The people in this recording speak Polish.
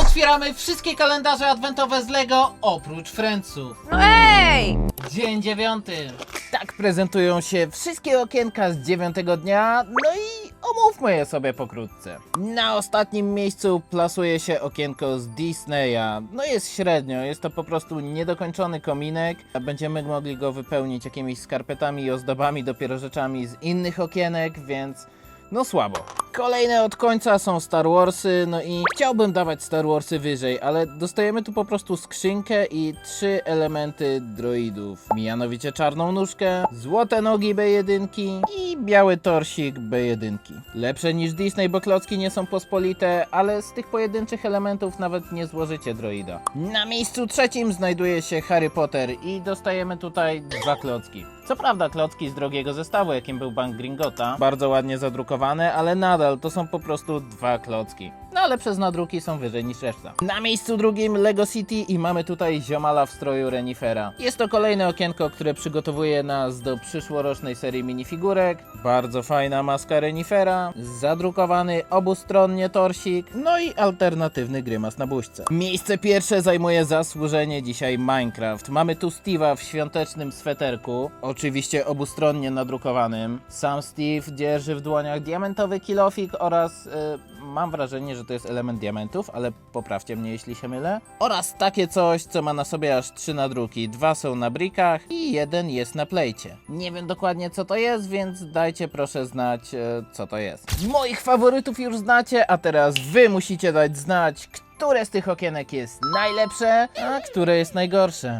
Otwieramy wszystkie kalendarze adwentowe z Lego, oprócz Friendsów. No ej! Dzień dziewiąty. Tak prezentują się wszystkie okienka z dziewiątego dnia, no i omówmy je sobie pokrótce. Na ostatnim miejscu plasuje się okienko z Disneya. No jest średnio, jest to po prostu niedokończony kominek. a Będziemy mogli go wypełnić jakimiś skarpetami i ozdobami, dopiero rzeczami z innych okienek, więc no słabo. Kolejne od końca są Star Warsy, no i chciałbym dawać Star Warsy wyżej, ale dostajemy tu po prostu skrzynkę i trzy elementy droidów. Mianowicie czarną nóżkę, złote nogi B1 i biały torsik B1. Lepsze niż Disney, bo klocki nie są pospolite, ale z tych pojedynczych elementów nawet nie złożycie droida. Na miejscu trzecim znajduje się Harry Potter i dostajemy tutaj dwa klocki. Co prawda klocki z drogiego zestawu, jakim był Bank Gringota, bardzo ładnie zadrukowane, ale nadal to są po prostu dwa klocki. No ale przez nadruki są wyżej niż reszta. Na miejscu drugim Lego City i mamy tutaj ziomala w stroju Renifera. Jest to kolejne okienko, które przygotowuje nas do przyszłorocznej serii minifigurek. Bardzo fajna maska Renifera, zadrukowany obustronnie torsik, no i alternatywny grymas na buźce. Miejsce pierwsze zajmuje zasłużenie dzisiaj Minecraft. Mamy tu Steve'a w świątecznym sweterku, oczywiście obustronnie nadrukowanym. Sam Steve dzierży w dłoniach diamentowy oraz y, mam wrażenie, że to jest element diamentów, ale poprawcie mnie jeśli się mylę. Oraz takie coś, co ma na sobie aż trzy nadruki. Dwa są na brikach i jeden jest na plejcie. Nie wiem dokładnie co to jest, więc dajcie proszę znać e, co to jest. Moich faworytów już znacie, a teraz wy musicie dać znać, które z tych okienek jest najlepsze, a które jest najgorsze.